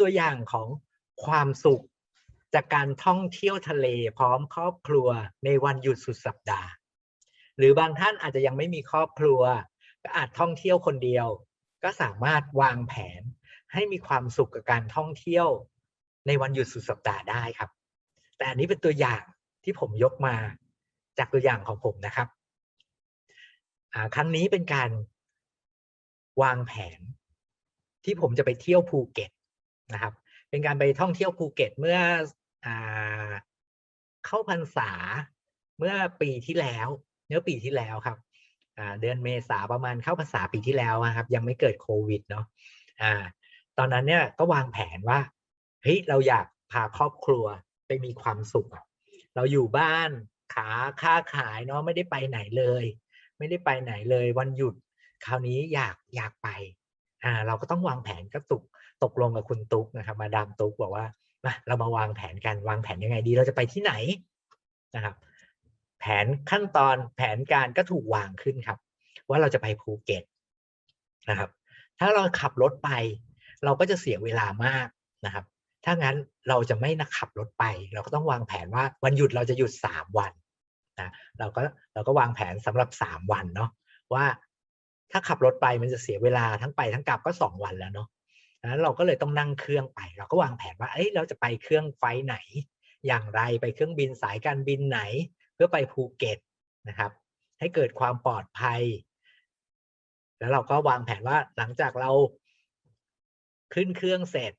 ตัวอย่างของความสุขจากการท่องเที่ยวทะเลพร้อมครอบครัวในวันหยุดสุดสัปดาห์ หรือบางท่านอาจจะยังไม่มีครอบครัว ก็อาจท่องเที่ยวคนเดียว ก็สามารถวางแผนให้มีความสุขกับการท่องเที่ยวในวันหยุดสุดสัปดาห์ได้ครับ แต่อันนี้เป็นตัวอย่างที่ผมยกมาจากตัวอย่างของผมนะครับครั้งนี้เป็นการวางแผนที่ผมจะไปเที่ยวภูเก็ต นะครับ เป็นการไปท่องเที่ยวภูเก็ตเมื่ออเข้าพรรษาเมื่อปีที่แล้วเมื่อปีที่แล้วครับเดือนเมษาประมาณเข้าพรรษาปีที่แล้วครับ ยังไม่เกิดโควิดเนาะอ่า ตอนนั้นเนี่ยก็วางแผนว่าเฮ้ยเราอยากพาครอบครัวไปมีความสุข เราอยู่บ้านขาค้าขายเนาะไม่ได้ไปไหนเลย ไม่ได้ไปไหนเลย วันหยุด คราวนี้อยากอยากไปอ่าเราก็ต้องวางแผนก็ตุก ตกลงกับคุณตุ๊กนะครับ มาดามตุ๊กบอกว่ามาเรามาวางแผนกันวางแผนยังไงดี เราจะไปที่ไหนนะครับ แผนขั้นตอนแผนการก็ถูกวางขึ้นครับ ว่าเราจะไปภูเก็ตนะครับ ถ้าเราขับรถไป เราก็จะเสียเวลามากนะครับ ถ้างั้นเราจะไม่นักขับรถไป เราก็ต้องวางแผนว่าวันหยุดเราจะหยุดสามวันนะเราก็เราก็วางแผนสำหรับสามวันเนาะว่าถ้าขับรถไปมันจะเสียเวลาทั้งไปทั้งกลับก็สองวันแล้วเนาะ นั้นเราก็เลยต้องนั่งเครื่องไป เราก็วางแผนว่า เอ้ยเราจะไปเครื่องไฟไหน อย่างไรไปเครื่องบินสายการบินไหน เพื่อไปภูเก็ตนะครับ ให้เกิดความปลอดภัย แล้วเราก็วางแผนว่าหลังจากเราขึ้นเครื่องเสร็จ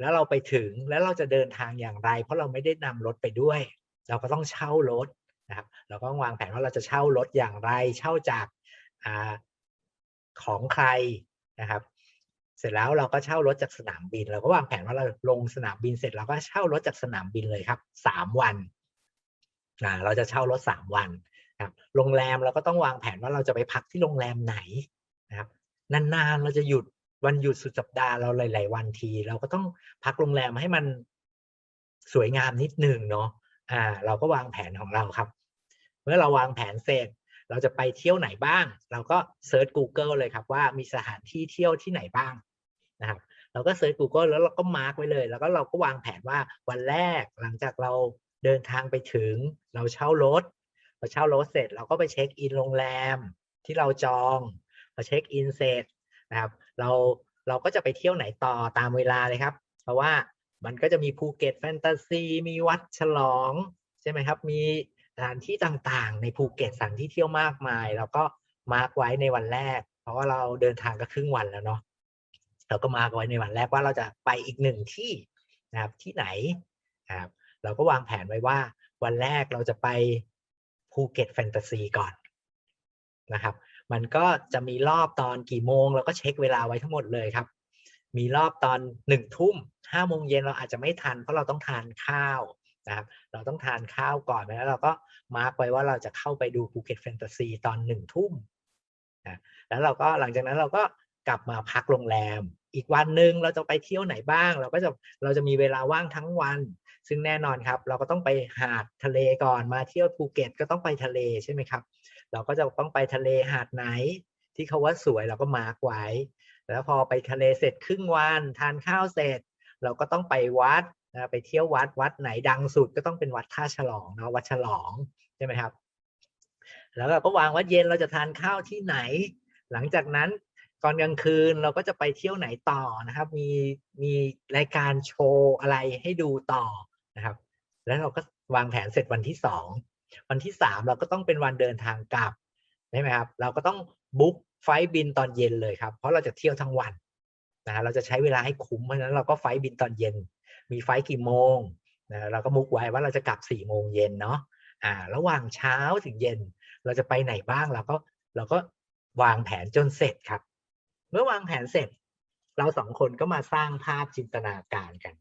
แล้วเราไปถึงแล้วเราจะเดินทางอย่างไร เพราะเราไม่ได้นำรถไปด้วย เราก็ต้องเช่ารถนะครับ เราก็วางแผนว่าเราจะเช่ารถอย่างไร เช่าจากอของใครนะครับ เสร็จแล้วเราก็เช่ารถจากสนามบิน เราก็วางแผนว่าเราลงสนามบินเสร็จเราก็เช่ารถจากสนามบินเลยครับสามวันนะเราจะเช่ารถสามวันครับโรงแรมเราก็ต้องวางแผนว่าเราจะไปพักที่โรงแรมไหนนะครับนานๆเราจะหยุดวันหยุดสุดสัปดาห์เราหลาย ๆ วันที เราก็ต้องพักโรงแรมให้มันสวยงามนิดหนึ่งเนาะอ่า เราก็วางแผนของเราครับ เมื่อเราวางแผนเสร็จ เราจะไปเที่ยวไหนบ้าง เราก็เซิร์ช Google เลยครับว่ามีสถานที่เที่ยวที่ไหนบ้างนะครับเราก็เซิร์ช Google แล้วเราก็มาร์กไว้เลย แล้วก็เราก็วางแผนว่าวันแรกหลังจากเราเดินทางไปถึง เราเช่ารถเราเช่ารถเสร็จ เราก็ไปเช็คอินโรงแรมที่เราจองพอเช็คอินเสร็จนะครับเราเราก็จะไปเที่ยวไหนต่อตามเวลาเลยครับ เพราะว่ามันก็จะมีภูเก็ตแฟนตาซีมีวัดฉลอง ใช่ไหมครับ มี สถานที่ต่างๆ ในภูเก็ตสถานที่เที่ยวมากมายเราก็มาร์กไว้ในวันแรก เพราะว่าเราเดินทางก็ครึ่งวันแล้วเนาะเราก็มาร์กไว้ในวันแรกว่าเราจะไปอีกหนึ่งที่นะครับที่ไหนนะครับเราก็วางแผนไว้ว่าวันแรกเราจะไปภูเก็ตแฟนตาซีก่อนนะครับ มันก็จะมีรอบตอนกี่โมงเราก็เช็คเวลาไว้ทั้งหมดเลยครับ มีรอบตอนหนึ่งทุ่มห้าโมงเย็นเราอาจจะไม่ทันเพราะเราต้องทานข้าว นะครับเราต้องทานข้าวก่อนแล้วเราก็มาร์กไว้ว่าเราจะเข้าไปดูภูเก็ตแฟนตาซีตอนหนึ่งทุ่มนะแล้วเราก็หลังจากนั้นเราก็กลับมาพักโรงแรม อีกวันหนึ่งเราจะไปเที่ยวไหนบ้าง เราก็จะเราจะมีเวลาว่างทั้งวัน ซึ่งแน่นอนครับ เราก็ต้องไปหาดทะเลก่อนมาเที่ยวภูเก็ตก็ต้องไปทะเลใช่ไหมครับ เราก็จะต้องไปทะเลหาดไหน ที่เขาว่าสวยเราก็มาร์กไว้ แล้วพอไปทะเลเสร็จครึ่งวัน ทานข้าวเสร็จ เราก็ต้องไปวัด นะไปเที่ยววัดวัดไหนดังสุดก็ต้องเป็นวัดท่าฉลองเนาะวัดฉลองใช่ไหมครับ แล้วก็วางวัดเย็นเราจะทานข้าวที่ไหน หลังจากนั้นก่อนกลางคืนเราก็จะไปเที่ยวไหนต่อนะครับ มีมีรายการโชว์อะไรให้ดูต่อนะครับ แล้วเราก็วางแผนเสร็จวันที่สองวันที่สามเราก็ต้องเป็นวันเดินทางกลับใช่ไหมครับ เราก็ต้องบุ๊กไฟบินตอนเย็นเลยครับ เพราะเราจะเที่ยวทั้งวันนะเราจะใช้เวลาให้คุ้มเพราะฉะนั้นเราก็ไฟบินตอนเย็น มีไฟกี่โมงนะเราก็มุกไว้ว่าเราจะกลับสี่โมงเย็นเนาะอ่าระหว่างเช้าถึงเย็น เราจะไปไหนบ้างเราก็เราก็วางแผนจนเสร็จครับ เมื่อวางแผนเสร็จ เราสองคนก็มาสร้างภาพจินตนาการกัน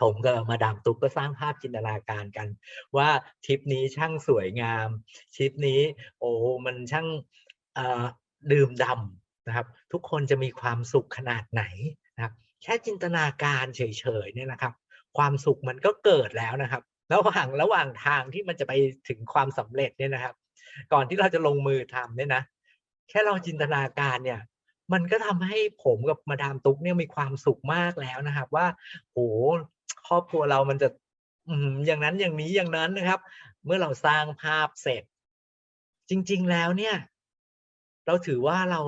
ผมกับมาดามตุ๊กก็สร้างภาพจินตนาการกัน ว่าทริปนี้ช่างสวยงามทริปนี้ โอ้มันช่างดื่มดำนะครับ ทุกคนจะมีความสุขขนาดไหน แค่จินตนาการเฉยๆเนี่ยนะครับ ความสุขมันก็เกิดแล้วนะครับระหว่างระหว่างทางที่มันจะไปถึงความสำเร็จเนี่ยนะครับ ก่อนที่เราจะลงมือทำเนี่ยนะแค่เราจินตนาการเนี่ยมันก็ทำให้ผมกับมาดามตุ๊กเนี่ยมีความสุขมากแล้วนะครับ ว่าโหครอบครัวเรามันจะอย่างนั้นอย่างนี้อย่างนั้นนะครับ เมื่อเราสร้างภาพเสร็จ จริง ๆแล้วเนี่ย เราถือว่าเรา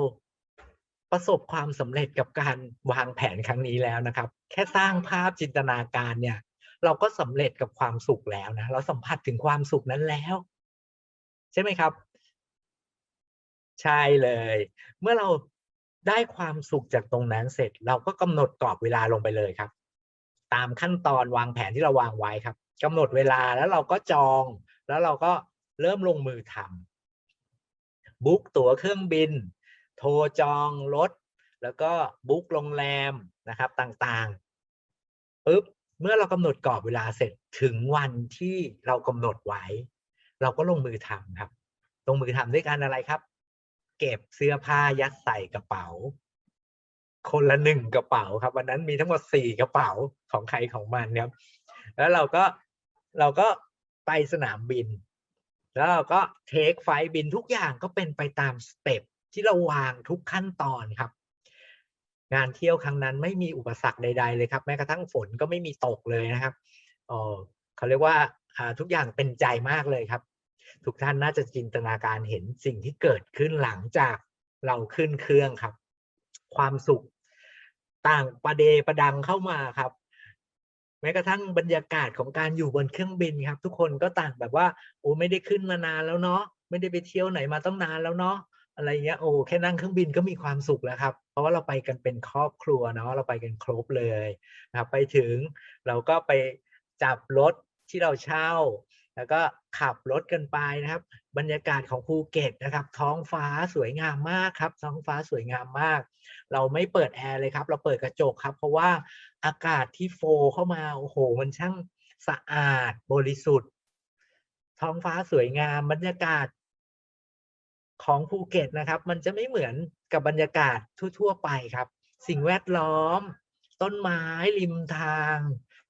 ประสบความสำเร็จกับการวางแผนครั้งนี้แล้วนะครับ แค่สร้างภาพจินตนาการเนี่ย เราก็สำเร็จกับความสุขแล้วนะเราสัมผัสถึงความสุขนั้นแล้ว ใช่ไหมครับ ใช่เลย เมื่อเราได้ความสุขจากตรงนั้นเสร็จ เราก็กำหนดกรอบเวลาลงไปเลยครับ ตามขั้นตอนวางแผนที่เราวางไว้ครับกำหนดเวลาแล้วเราก็จอง แล้วเราก็เริ่มลงมือทำบุ๊กตั๋วเครื่องบิน โทรจองรถ แล้วก็บุ๊กโรงแรมนะครับต่างๆปุ๊บเมื่อเรากำหนดกรอบเวลาเสร็จถึงวันที่เรากำหนดไว้ เราก็ลงมือทำครับ ลงมือทำด้วยการอะไรครับ เก็บเสื้อผ้ายัดใส่กระเป๋า คนละหนึ่งกระเป๋าครับวันนั้นมีทั้งหมดสี่กระเป๋าของใครของมันครับ แล้วเราก็เราก็ไปสนามบิน แล้วเราก็เทคไฟล์บินทุกอย่างก็เป็นไปตามสเต็ป ที่เราวางทุกขั้นตอนครับ งานเที่ยวครั้งนั้นไม่มีอุปสรรคใด ๆ เลยครับ แม้กระทั่งฝนก็ไม่มีตกเลยนะครับเออเขาเรียกว่าทุกอย่างเป็นใจมากเลยครับ ทุกท่านน่าจะจินตนาการเห็นสิ่งที่เกิดขึ้นหลังจากเราขึ้นเครื่องครับ ความสุขต่างประเดประดังเข้ามาครับ แม้กระทั่งบรรยากาศของการอยู่บนเครื่องบินครับ ทุกคนก็ต่างแบบว่าโอ้ไม่ได้ขึ้นมานานแล้วเนาะไม่ได้ไปเที่ยวไหนมาต้องนานแล้วเนาะ อะไรเงี้ยโอ้แค่นั่งเครื่องบินก็มีความสุขแล้วครับ เพราะว่าเราไปกันเป็นครอบครัวเนาะเราไปกันครบเลยนะครับไปถึงเราก็ไปจับรถที่เราเช่า แล้วก็ขับรถกันไปนะครับ บรรยากาศของภูเก็ตนะครับ ท้องฟ้าสวยงามมากครับ ท้องฟ้าสวยงามมาก เราไม่เปิดแอร์เลยครับ เราเปิดกระจกครับ เพราะว่าอากาศที่โฟเข้ามาโอ้โหมันช่างสะอาดบริสุทธิ์ ท้องฟ้าสวยงามบรรยากาศ ของภูเก็ตนะครับ มันจะไม่เหมือนกับบรรยากาศทั่ว ๆ ไปครับ สิ่งแวดล้อม ต้นไม้ริมทาง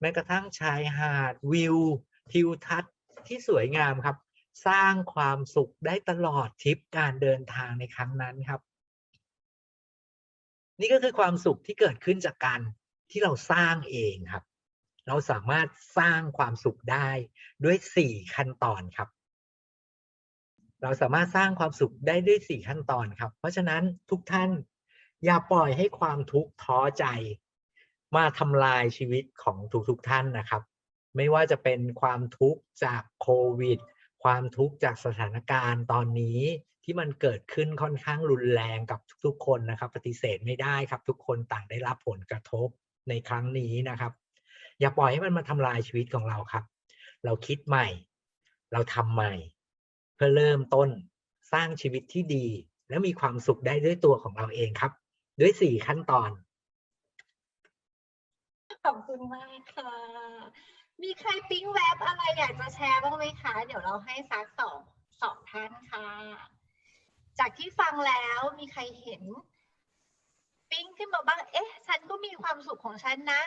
แม้กระทั่งชายหาดวิว ทิวทัศน์ที่สวยงามครับ สร้างความสุขได้ตลอดทริปการเดินทางในครั้งนั้นครับ นี่ก็คือความสุขที่เกิดขึ้นจากการที่เราสร้างเองครับ เราสามารถสร้างความสุขได้ด้วยสี่ขั้นตอนครับ เราสามารถสร้างความสุขได้ด้วยสี่ขั้นตอนครับ เพราะฉะนั้นทุกท่านอย่าปล่อยให้ความทุกข์ท้อใจ มาทำลายชีวิตของทุกๆท่านนะครับ ไม่ว่าจะเป็นความทุกข์จากโควิด ความทุกข์จากสถานการณ์ตอนนี้ที่มันเกิดขึ้นค่อนข้างรุนแรงกับทุกๆ คนนะครับ ปฏิเสธไม่ได้ครับ ทุกคนต่างได้รับผลกระทบในครั้งนี้นะครับ อย่าปล่อยให้มันมาทำลายชีวิตของเราครับ เราคิดใหม่ เราทำใหม่ พื่อเริ่มต้นสร้างชีวิตที่ดี และมีความสุขได้ด้วยตัวของเราเองครับ ด้วยสี่ขั้นตอน ขอบคุณมากค่ะ มีใครปิ๊งแวบอะไรอยากจะแชร์บ้างไหมคะ เดี๋ยวเราให้สักสองสองท่านค่ะ จากที่ฟังแล้วมีใครเห็น ปิ๊งขึ้นมาบ้าง เอ๊ะ ฉันก็มีความสุขของฉันนะ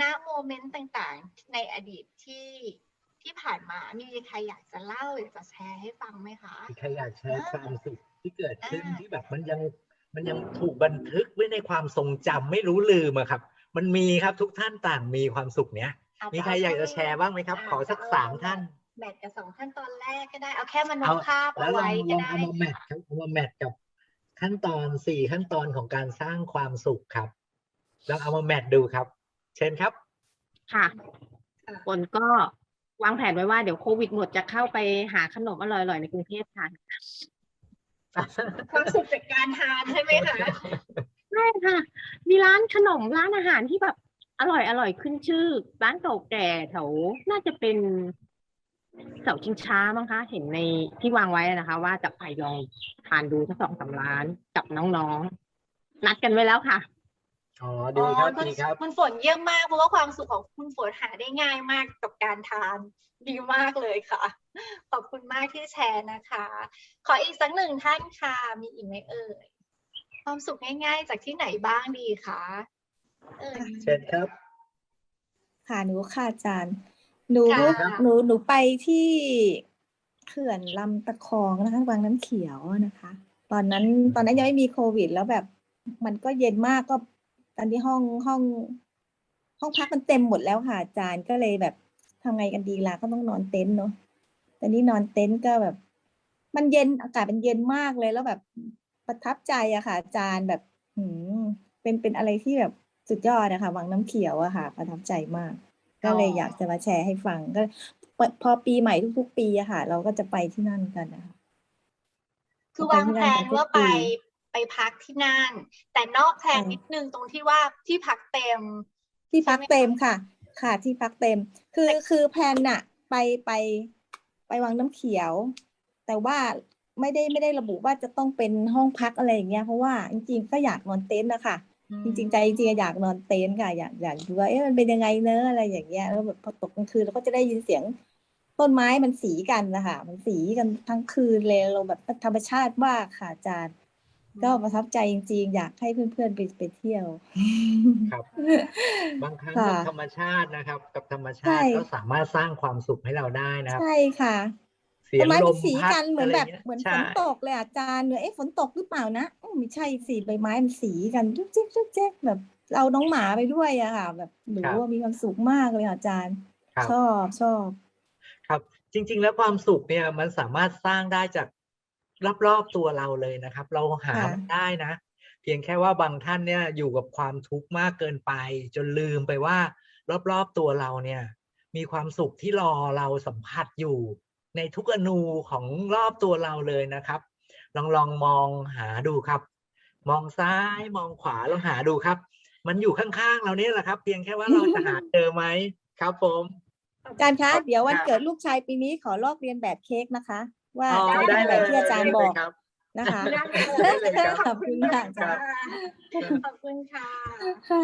ณโมเมนต์ต่างๆ ในอดีตที่ ที่ผ่านมามีใครอยากจะเล่าอยากจะแชร์ให้ฟังไหมคะมีใครอยากแชร์อ่าความสุขที่เกิดขึ้นอ่าที่แบบมันยังมันยังถูกบันทึกไว้ในความทรงจำไม่รู้ลืมอะครับ มันมีครับทุกท่านต่างมีความสุขเนี้ยอาจมีใครอยากจะแชร์บ้างไหมครับาขอสักจะเสามท่านแมทกับสองขั้นตอนแรกก็ได้เอาแค่มโนเอาภาพแล้วเอาลองไว้ลก็องได้เอามาแมทค่ะครับเอามาแมทกับขั้นตอนสี่ขั้นตอนของการสร้างความสุขครับลองเอามาแมทดูครับ เชิญครับ ค่ะค่ะฝนก็ วางแผนไว้ว่าเดี๋ยวโควิดหมดจะเข้าไปหาขนมอร่อยๆในกรุงเทพทานความสุขจากการทานใช่ไหมคะใช่ค่ะ มีร้านขนมร้านอาหารที่แบบอร่อยอร่อยขึ้นชื่อ ร้านเก่าแก่แถวน่าจะเป็นเสาชิงช้ามั้งคะ เห็นในที่วางไว้นะคะ ว่าจะไปลองทานดูทั้งสองสามร้านกับน้องๆนัดกันไว้แล้วค่ะ อ๋อดีครับอ๋อณดีครับ คุณฝนเยี่ยมมากเพราะว่าความสุขของคุณฝนหาได้ง่ายมากกับการทานดีมากเลยค่ะ ขอบคุณมากที่แชร์นะคะ ขออีกสักหนึ่งท่านค่ะ มีอีกไหมเอ่ยความสุขง่ายๆ จากที่ไหนบ้างดีคะเอ่ยเชิญครับ ค่ะหนูค่ะอาจารย์หนูค่ะหนูหนูไปที่เขื่อนลำตะคองนะคะวังน้ำเขียวนะคะ ตอนนั้นตอนนั้นยังไม่มีโควิด แล้วแบบมันก็เย็นมากก็ ตอนนี้ห้องห้อง ห้องพักมันเต็มหมดแล้วค่ะอาจารย์ก็เลยแบบทำไงกันดีล่ะก็ต้องนอนเต็นท์เนาะตอนนี้นอนเต็นท์ก็แบบ มันเย็นอากาศมันเย็นมากเลยแล้วแบบประทับใจอะค่ะอาจารย์แบบหืมเป็นเป็นอะไรที่แบบสุดยอดนะคะวังน้ำเขียวอะค่ะ ประทับใจมาก ก็เลยอยากจะมาแชร์ให้ฟังก็พอพอปีใหม่ทุกๆ ปีอะค่ะ เราก็จะไปที่นั่นกันนะคะคือวางแผนว่าไป ไปพักที่นั่น แต่นอกแผนใช่นิดนึงตรงที่ว่าที่พักเต็ม ที่พักใช่ไหมเต็มค่ะ ค่ะที่พักเต็ม คือคือแพลนน่ะ ไปไปไปวังน้ำเขียว แต่ว่าไม่ได้ไม่ได้ระบุว่าจะต้องเป็นห้องพักอะไรอย่างเงี้ยเพราะว่าจริงๆก็อยากนอนเต็นท์นะคะจริงๆใจจริงๆอยากนอนเต็นท์ค่ะอยากอยากดูว่าเอ๊ะมันเป็นยังไงเนอะอะไรอย่างเงี้ยแล้วแบบพอตกกลางคืนเราก็จะได้ยินเสียงต้นไม้มันสีกันนะคะมันสีกันทั้งคืนเลยเราแบบธรรมชาติมากค่ะอาจารย์ ก็ประทับใจจริง ๆ อยากให้เพื่อนๆไปไปเที่ยวครับ บางครั้งค่ะกับธรรมชาตินะครับ กับธรรมชาใช่ติก็สามารถสร้างความสุขให้เราได้นะครับ ใช่ค่ะเสียต้งนไม้ลมันมสีพัดกันเหมือนอะไรแบบงี้ยเหมือนฝใช่นตกเลยอาจารย์เนี่ยเอ๊ะฝนตกหรือเปล่านะอ้าวไม่ใช่สีใบไม้มันสีกันจุ๊กจิ๊กจุ๊กจิ๊กแบบเอาน้องหมาไปด้วยอะค่ะ แบบหนูว่ามีความสุขมากเลยค่ะอาจารย์ครับชอบชอบ ครับ จริง ๆ แล้วความสุขเนี่ยมันสามารถสร้างได้จาก รอบๆตัวเราเลยนะครับ เราหาค่ะมันได้นะ เพียงแค่ว่าบางท่านเนี่ยอยู่กับความทุกข์มากเกินไป จนลืมไปว่า รอบๆตัวเราเนี่ย มีความสุขที่รอเราสัมผัสอยู่ ในทุกอนูของรอบตัวเราเลยนะครับ ลองลองมองหาดูครับ มองซ้ายมองขวาลองหาดูครับ มันอยู่ข้างๆเราเนี่ยแหละครับ เพียงแค่ว่าเราจะหาเจอไหมครับผมอาจารย์คะ เดี๋ยววันครับเกิดลูกชายปีนี้ขอลอกเรียนแบบเค้กนะคะ ว่าอ๋อจะได้เป็นเลแบบยที่อาจารย์บอกได้เลยครับนะคะได้เลยได้เลยครับขอบคุณค่ะอาจารย์ขอบคุณค่ะค่ะ